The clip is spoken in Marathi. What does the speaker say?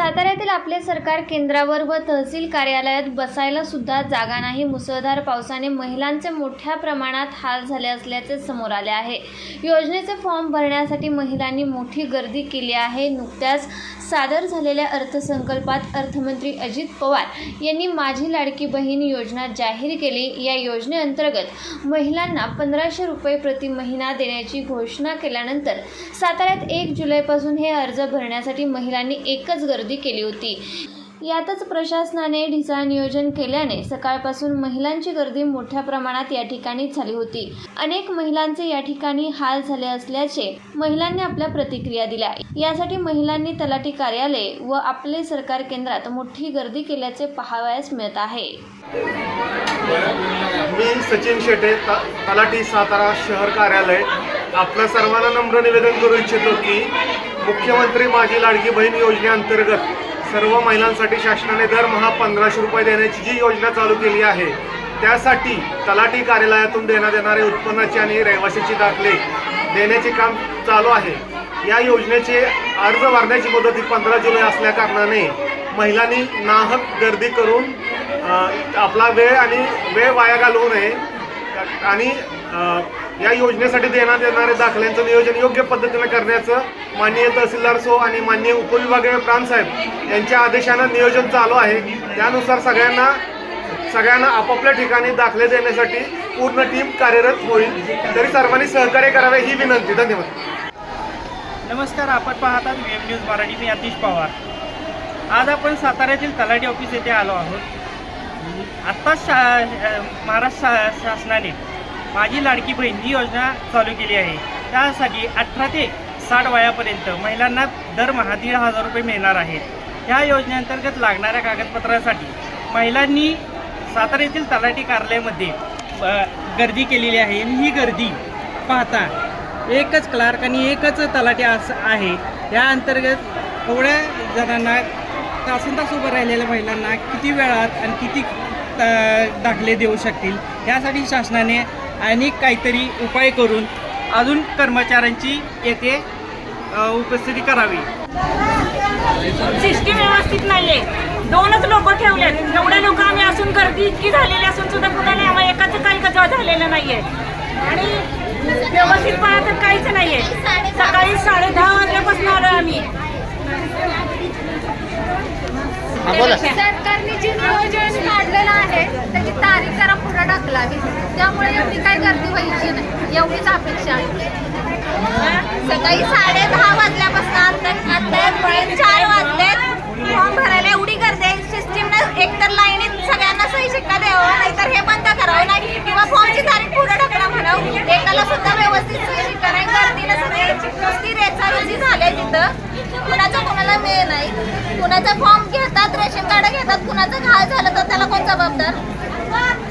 साताऱ्यातील आपले सरकार केंद्रावर व तहसील कार्यालयात बसायला सुद्धा जागा नाही. मुसळधार पावसाने महिलांचे मोठ्या प्रमाणात हाल झाले असल्याचे समोर आले आहे. योजनेचे फॉर्म भरण्यासाठी महिलांनी मोठी गर्दी केली आहे. नुकत्याच सादर झालेल्या अर्थसंकल्पात अर्थमंत्री अजित पवार यांनी माझी लाडकी बहीण योजना जाहीर केली. या योजनेअंतर्गत महिलांना पंधराशे रुपये प्रति महिना देण्याची घोषणा केल्यानंतर साताऱ्यात एक जुलैपासून हे अर्ज भरण्यासाठी महिलांनी एकच गर्दी केली होती. यातच प्रशासनाने ढिसाळ नियोजन केल्याने सकाळपासून महिलांची गर्दी मोठ्या प्रमाणात या ठिकाणी झाली होती. अनेक महिलांचे या ठिकाणी हाल झाले असल्याचे महिलांनी आपल्या प्रतिक्रिया दिल्या. यासाठी महिलांनी तलाठी कार्यालय व आपले सरकार केंद्रात मोठी गर्दी केल्याचे पाहावयास मिळत आहे. मी सचिन शेटे तलाठी सातारा शहर कार्यालय. आपलं सर्वांना नम्र निवेदन करू इच्छितो की मुख्यमंत्री माझी लाडकी बहीण योजनेअंतर्गत सर्व महिलांसाठी शासनाने दरमहा पंधराशे रुपये देण्याची जी योजना चालू केली आहे त्यासाठी तलाठी कार्यालयातून देण्यात येणारे उत्पन्नाचे आणि रहिवासीचे दाखले देण्याचे काम चालू आहे. या योजनेचे अर्ज भरण्याची मुदत ही पंधरा जुलै असल्याकारणाने महिलांनी नाहक गर्दी करून आपला वेळ आणि वेळ वाया घालवू नये आणि या योजनेसाठी देण्यात येणाऱ्या दाखल्यांचं नियोजन योग्य पद्धतीने करण्याचं माननीय तहसीलदार सो आणि माननीय उपविभागीय प्रांतसाहेब यांच्या आदेशानं नियोजन चालू आहे. त्यानुसार सगळ्यांना सगळ्यांना आपापल्या ठिकाणी दाखले देण्यासाठी पूर्ण टीम कार्यरत होईल. तरी सर्वांनी सहकार्य करावे ही विनंती. धन्यवाद. नमस्कार आपण पाहतात वेब न्यूज मराठी मी अतिश पवार. आज आपण साताऱ्यातील तलाठी ऑफिस येथे आलो आहोत. आत्ताच शा महाराष्ट्र शा शासनाने माझी लाडकी बहीण ही योजना चालू केली आहे. त्यासाठी अठरा ते साठ वयापर्यंत महिलांना दरमहा दीड हजार रुपये मिळणार आहेत. ह्या योजनेअंतर्गत लागणाऱ्या कागदपत्रासाठी महिलांनी सातारा येथील तलाठी कार्यालयामध्ये गर्दी केलेली आहे आणि ही गर्दी पाहता एकच क्लार्क आणि एकच तलाठी असं आहे. या अंतर्गत थोड्या जणांना तासन तास उभं राहिलेल्या महिलांना किती वेळात आणि किती दाखले देऊ शकतील? यासाठी शासनाने अनेक काहीतरी उपाय करून अजून कर्मचाऱ्यांची येथे उपस्थिती करावी. सिस्टीम व्यवस्थित नाहीये. दोनच लोक ठेवलेत. एवढे लोक आम्ही असून गर्दी इतकी झालेली असून सुद्धा कुणाला आम्हाला एकाच काही कचरा झालेलं नाहीये. आणि व्यवस्थित पाहत तर काहीच नाहीये. सकाळी साडे दहा वाजल्यापासून आलो आम्ही. सरकारने जे नियोजन काढलेलं आहे त्याची तारीख जरा पुढे ढकलावी त्यामुळे एवढी काय गर्दी व्हायची नाही. एवढीच अपेक्षा आहे. सकाळी साडे दहा वाजल्यापासून आता चार वाजले. फॉर्म भरायला एवढी गर्दी आहे. सिस्टीमनं एकतर लाईनीत सगळ्यांना सही शिक्का द्यावं नाहीतर हे बंद करावं नाही. किंवा फॉर्मची तारीख पुढे ढकला म्हणावं. एकाला सुद्धा व्यवस्थित सही शिक्का नाही. गर्दीनं सगळी नुसती रेचारुची तिथं. कुणाचं कोणाला मिळ नाही. कुणाचा फॉर्म घेतात रेशन कार्ड घेतात कुणाचं घाल झालं तर त्याला कोण जबाबदार?